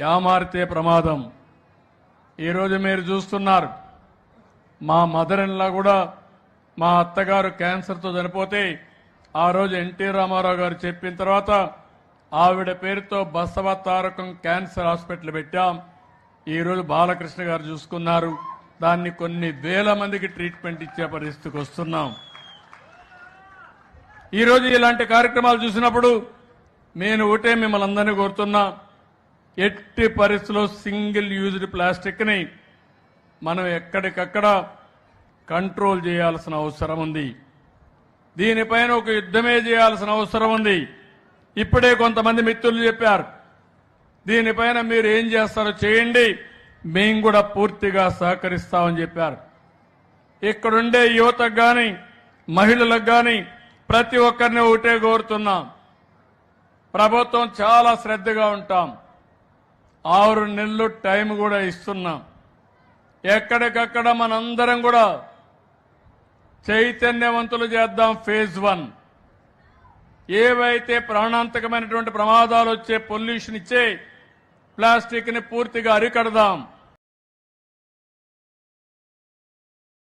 యామారితే ప్రమాదం. ఈరోజు మీరు చూస్తున్నారు మా మదర్ ఇన్లా కూడా మా అత్తగారు క్యాన్సర్తో చనిపోతే ఆ రోజు ఎన్టీ రామారావు గారు చెప్పిన తర్వాత ఆవిడ పేరుతో బసవ తారకం క్యాన్సర్ హాస్పిటల్ పెట్టాం. ఈరోజు బాలకృష్ణ గారు చూసుకున్నారు దాన్ని కొన్ని వేల మందికి ట్రీట్మెంట్ ఇచ్చే పరిస్థితికి వస్తున్నాం. ఈరోజు ఇలాంటి కార్యక్రమాలు చూసినప్పుడు నేను ఒకటే మిమ్మల్ని అందరినీ కోరుతున్నా ఎట్టి పరిస్థితుల్లో సింగిల్ యూజ్డ్ ప్లాస్టిక్ని మనం ఎక్కడికక్కడ కంట్రోల్ చేయాల్సిన అవసరం ఉంది. దీనిపైన ఒక యుద్ధమే చేయాల్సిన అవసరం ఉంది. ఇప్పుడే కొంతమంది మిత్రులు చెప్పారు దీనిపైన మీరు ఏం చేస్తారో చేయండి మేము కూడా పూర్తిగా సహకరిస్తామని చెప్పారు. ఇక్కడుండే యువతకు కానీ మహిళలకు కానీ ప్రతి ఒక్కరిని ఒకటే కోరుతున్నాం. ప్రభుత్వం చాలా శ్రద్ధగా ఉంటాం. ఆరు నెలలు టైం కూడా ఇస్తున్నాం. ఎక్కడికక్కడ మనందరం కూడా చైతన్యవంతులు చేద్దాం ఫేజ్ వన్. ఏవైతే ప్రాణాంతకమైనటువంటి ప్రమాదాలు వచ్చే పొల్యూషన్ ఇచ్చే ప్లాస్టిక్ని పూర్తిగా అరికడదాం.